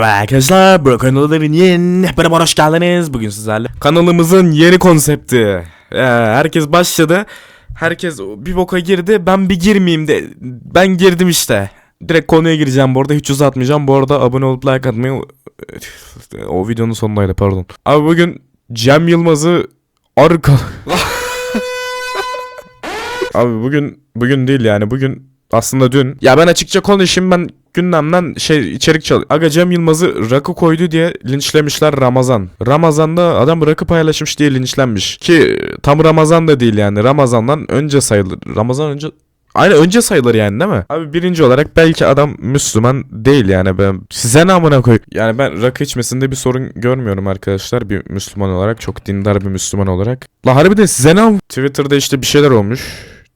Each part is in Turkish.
Merhaba arkadaşlar, bu kanalların yeni hepine hoş geldiniz. Bugün sizlerle kanalımızın yeni konsepti. Ee, herkes başladı. Herkes bir boka girdi. Ben bir girmeyeyim de ben girdim işte. Direkt konuya gireceğim bu arada hiç uzatmayacağım. Bu arada abone olup like atmayı o videonun sonundaydı pardon. Abi bugün Cem Yılmaz'ı arka Abi bugün bugün değil yani bugün aslında dün. Ya ben açıkça konuşayım ben gündemden şey içerik çal. Aga Cem Yılmaz'ı rakı koydu diye linçlemişler Ramazan. Ramazan'da adam rakı paylaşmış diye linçlenmiş. Ki tam Ramazan da değil yani. Ramazan'dan önce sayılır. Ramazan önce Aynen önce sayılır yani değil mi? Abi birinci olarak belki adam Müslüman değil yani ben size ne amına koy. Yani ben rakı içmesinde bir sorun görmüyorum arkadaşlar bir Müslüman olarak çok dindar bir Müslüman olarak. La harbiden size ne am- Twitter'da işte bir şeyler olmuş.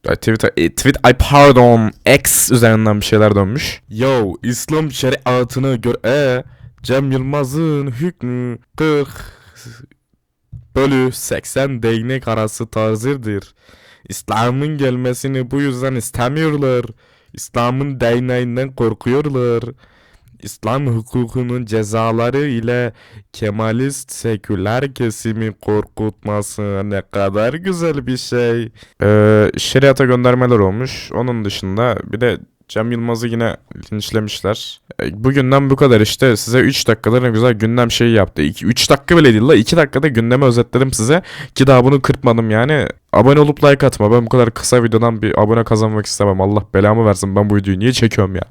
Twitter, e, tweet, ay pardon, X üzerinden bir şeyler dönmüş. Yo, İslam şeriatını gör, e, Cem Yılmaz'ın hükmü 40 bölü 80 değnek arası tarzıdır. İslam'ın gelmesini bu yüzden istemiyorlar. İslam'ın değneğinden korkuyorlar. İslam hukukunun cezaları ile Kemalist seküler kesimi korkutması ne kadar güzel bir şey. Ee, şeriata göndermeler olmuş. Onun dışında bir de Cem Yılmaz'ı yine linçlemişler. E, Bugünden bu kadar işte size 3 dakikada ne güzel gündem şeyi yaptı. 3 dakika bile değil la 2 dakikada gündemi özetledim size. Ki daha bunu kırpmadım yani. Abone olup like atma. Ben bu kadar kısa videodan bir abone kazanmak istemem. Allah belamı versin ben bu videoyu niye çekiyorum ya.